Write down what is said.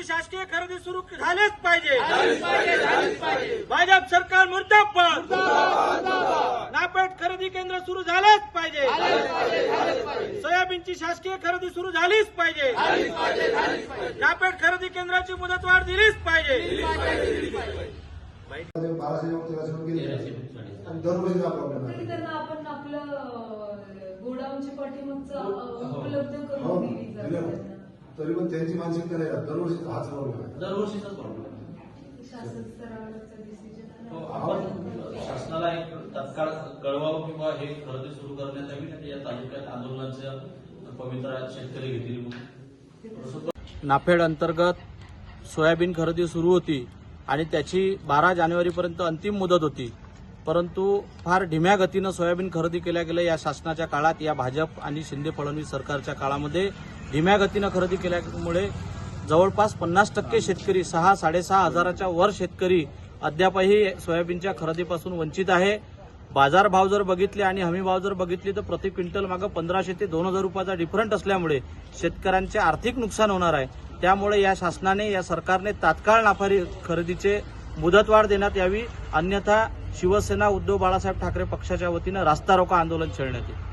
सोयाबीनची शासकीय खरेदी सुरू झालीच पाहिजे. भाजप सरकार मुर्दाबाद. नापेट खरेदी केंद्र सुरू झालेच पाहिजे. सोयाबीनची शासकीय खरेदी सुरू झालीच पाहिजे. नापेट खरेदी केंद्राची मुदतवाढ दिलीच पाहिजे. बाराशे नऊ तेराशे रुपये गेले तरी पण त्यांची मानसिकता नाही राहत. दरवर्षी हाच प्रॉब्लेम आहे दरवर्षीचाच प्रॉब्लेम हो, आपण शासनाला एक तत्काळ कळवावं किंवा हे खरेदी सुरू करण्यात यावी आणि या तालुक्यात आंदोलनाचं पवित्र शेतकरी घेतील. नाफेड अंतर्गत सोयाबीन खरेदी सुरू होती आणि त्याची बारा जानेवारीपर्यंत अंतिम मुदत होती. परंतु फार ढिम्या गतीनं सोयाबीन खरेदी केल्या गेलं या शासनाच्या काळात या भाजप आणि शिंदे फडणवीस सरकारच्या काळामध्ये धीम्या गतीनं खरेदी केल्यामुळे जवळपास पन्नास टक्के शेतकरी सहा साडेसहा हजाराच्या वर शेतकरी अद्यापही सोयाबीनच्या खरेदीपासून वंचित आहे. बाजारभाव जर बघितले आणि हमी भाव जर बघितले तर प्रति क्विंटल मागं पंधराशे ते दोन हजार रुपयाचा डिफरंट असल्यामुळे शेतकऱ्यांचे आर्थिक नुकसान होणार आहे. त्यामुळे या शासनाने या सरकारने तात्काळ नाफारी खरेदीचे मुदतवाढ देण्यात यावी. अन्यथा शिवसेना उद्धव बाळासाहेब ठाकरे पक्षाच्या वतीनं रास्ता रोका आंदोलन छेडण्यात येईल.